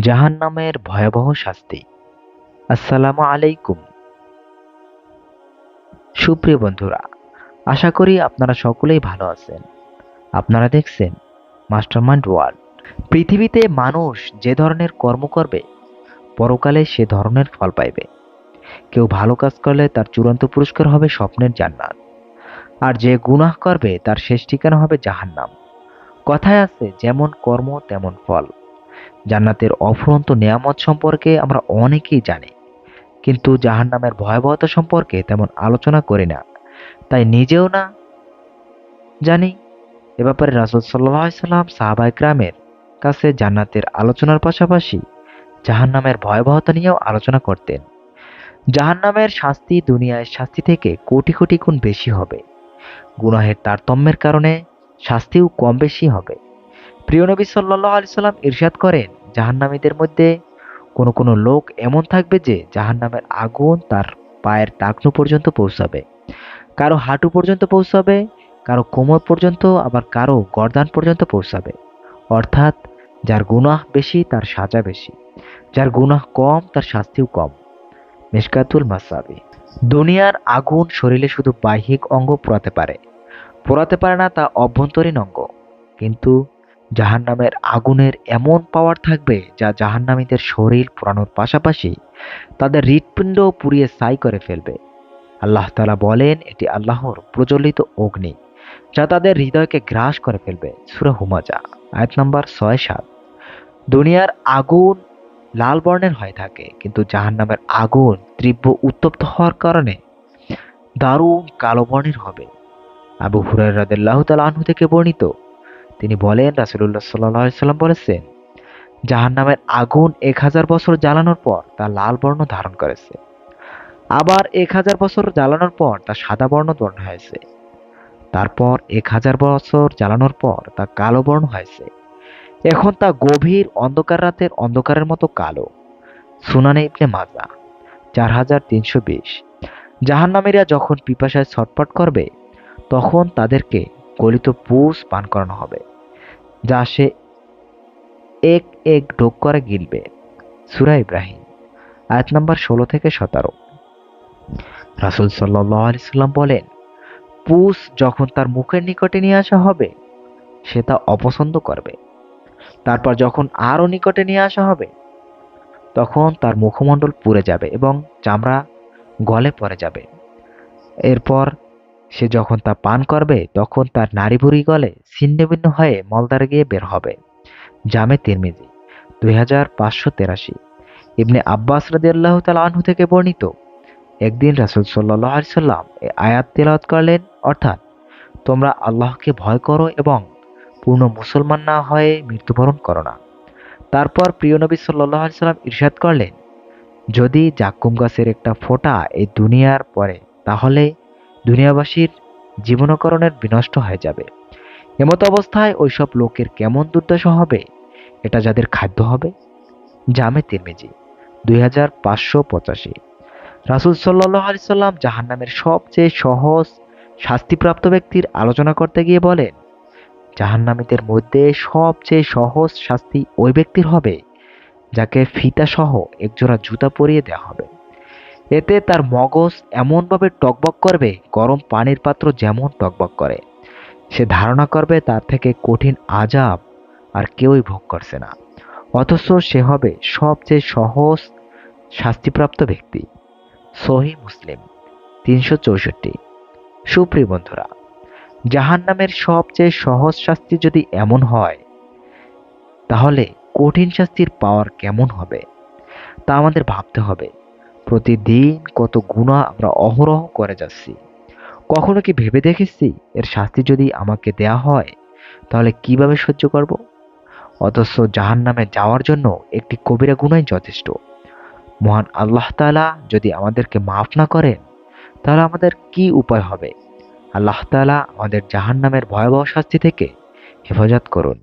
জাহান্নামের ভয়াবহ শাস্তি। আসসালামু আলাইকুম। সুপ্রিয় বন্ধুরা, আশা করি আপনারা সকলেই ভালো আছেন। আপনারা দেখছেন মাস্টারমাইন্ড ওয়ার্ল্ড। পৃথিবীতে মানুষ যে ধরনের কর্ম করবে, পরকালে সে ধরনের ফল পাইবে। কেউ ভালো কাজ করলে তার চূড়ান্ত পুরস্কার হবে স্বপ্নের জান্নাত। আর যে গুনাহ করবে, তার শেষ ঠিকানা হবে জাহান্নাম। কথায় আছে, যেমন কর্ম, তেমন ফল। জান্নাতের অফুরন্ত নেয়ামত সম্পর্কে আমরা অনেকেই জানি। কিন্তু জাহান্নামের ভয়াবহতা সম্পর্কে তেমন আলোচনা করি না। তাই নিজেও না জানি। এ ব্যাপারে রাসুল সাল্লাহ সাল্লাম সাহাবাই গ্রামের কাছে জান্নাতের আলোচনার পাশাপাশি জাহান্নামের ভয়াবহতা নিয়েও আলোচনা করতেন। জাহান্নামের শাস্তি দুনিয়ায় শাস্তি থেকে কোটি কোটি গুণ বেশি হবে। গুনাহের তারতম্যের কারণে শাস্তিও কম বেশি হবে। প্রিয় নবী সাল্লাহ আলি সাল্লাম ইরশাদ করেন, জাহান্নামীদের মধ্যে কোনো কোনো লোক এমন থাকবে যে জাহান্নামের আগুন তার পায়ের টাকনু পর্যন্ত পৌঁছাবে। কারও হাঁটু পর্যন্ত পৌঁছাবে, কারও কোমর পর্যন্ত, আবার কারও গরদান পর্যন্ত পৌঁছাবে। অর্থাৎ যার গুনাহ বেশি, তার সাজা বেশি। যার গুনাহ কম, তার শাস্তিও কম। মেশকাতুল মাসাবি। দুনিয়ার আগুন শরীরে শুধু বাহ্যিক অঙ্গ পোড়াতে পারে। পোড়াতে পারে না, তা অভ্যন্তরীণ অঙ্গ। কিন্তু জাহান্নামের আগুনের এমন পাওয়ার থাকবে যা জাহান্নামীদের শরীর পোড়ানোর পাশাপাশি তাদের হৃৎপিণ্ড পুড়িয়ে সাই করে ফেলবে। আল্লাহ তালা বলেন, এটি আল্লাহর প্রজ্বলিত অগ্নি যা তাদের হৃদয়কে গ্রাস করে ফেলবে। সুরা হুমাজা আয়াত নম্বর ছয় সাত। দুনিয়ার আগুন লাল বর্ণের হয়ে থাকে, কিন্তু জাহান্নামের আগুন তীব্র উত্তপ্ত হওয়ার কারণে দারুণ কালো বর্ণের হবে। আবু হুরাই রাদেল্লাহ তাল আনহু থেকে বর্ণিত তিনি বলেন রাসুল্লাহ সাল্লাহ সাল্লাম বলেছেন জাহান নামের আগুন এক হাজার বছর জ্বালানোর পর তা লাল বর্ণ ধারণ করেছে। আবার এক হাজার বছর জ্বালানোর পর তা সাদা বর্ণ বর্ণ হয়েছে। তারপর এক হাজার বছর জ্বালানোর পর তা কালো বর্ণ হয়েছে। এখন তা গভীর অন্ধকার রাতের অন্ধকারের মতো কালো। সুনানে ইবনে মাজা, চার হাজার তিনশো বিশ। জাহান্নামীরা যখন পিপাসায় ছটপট করবে, তখন তাদেরকে গলিত পুষ পান করানো হবে। যা সে এক এক ঢোক করে গিলবে। সুরা ইব্রাহিম, আয়াত নাম্বার ষোলো থেকে সতেরো। রাসুল সাল্লাম বলেন, পুষ যখন তার মুখের নিকটে নিয়ে আসা হবে, সে তা অপছন্দ করবে। তারপর যখন আরও নিকটে নিয়ে আসা হবে, তখন তার মুখমণ্ডল পুড়ে যাবে এবং চামড়া গলে পড়ে যাবে। এরপর সে যখন তা পান করবে, তখন তার নারী ভুড়ি গলে ছিন্ন ভিন্ন হয়ে মলদারে গিয়ে বের হবে। জামে তিরমিজি, দুই হাজার পাঁচশো তেরাশি। ইবনে আব্বাস রাদি আল্লাহ আনহু থেকে বর্ণিত, একদিন রাসুল সাল্লাহ সাল্লাম এ আয়াত তেলাওয়াত করলেন, অর্থাৎ, তোমরা আল্লাহকে ভয় করো এবং পূর্ণ মুসলমান না হয়ে মৃত্যুবরণ করো না। তারপর প্রিয় নবী সাল্লাহ সাল্লাম ইরশাদ করলেন, যদি জাকুম গাছের একটা ফোঁটা এই দুনিয়ার পরে তাহলে দুনিয়াবাসীর জীবনকরণের বিনষ্ট হয়ে যাবে। এমত অবস্থায় ওইসব লোকের কেমন দুর্দশা হবে? এটা যাদের খাদ্য হবে? জামে তিরমিজি, দুই হাজার পাঁচশো পঁচাশি। রাসুল সাল্লাহ আলি সাল্লাম জাহান্নামের সবচেয়ে সহজ শাস্তিপ্রাপ্ত ব্যক্তির আলোচনা করতে গিয়ে বলেন, জাহান্নামীদের মধ্যে সবচেয়ে সহজ শাস্তি ওই ব্যক্তির হবে যাকে ফিতা সহ একজোড়া জুতা পরিয়ে দেওয়া হবে। এতে তার মগজ এমনভাবে টকবক করবে, গরম পানির পাত্র যেমন টকবক করে। সে ধারণা করবে তার থেকে কঠিন আজাব আর কেউই ভোগ করছে না। অথচ সে হবে সবচেয়ে সহজ শাস্তিপ্রাপ্ত ব্যক্তি। সহি মুসলিম, তিনশো চৌষট্টি। সুপ্রিয় বন্ধুরা জাহান নামের সবচেয়ে সহজ শাস্তি যদি এমন হয়, তাহলে কঠিন শাস্তির পাওয়ার কেমন হবে, তা আমাদের ভাবতে হবে। প্রতিদিন কত গুণা আমরা অহরহ করে যাচ্ছি। কখনো কি ভেবে দেখেছি? এর শাস্তি যদি আমাকে দেয়া হয়, তাহলে কীভাবে সহ্য করব? অথচ জাহান নামে যাওয়ার জন্য একটি কবিরা গুণাই যথেষ্ট। মহান আল্লাহ তালা যদি আমাদেরকে মাফ না করেন, তাহলে আমাদের কি উপায় হবে? আল্লাহ তালা আমাদের জাহান নামের ভয়াবহ শাস্তি থেকে হেফাজত করুন।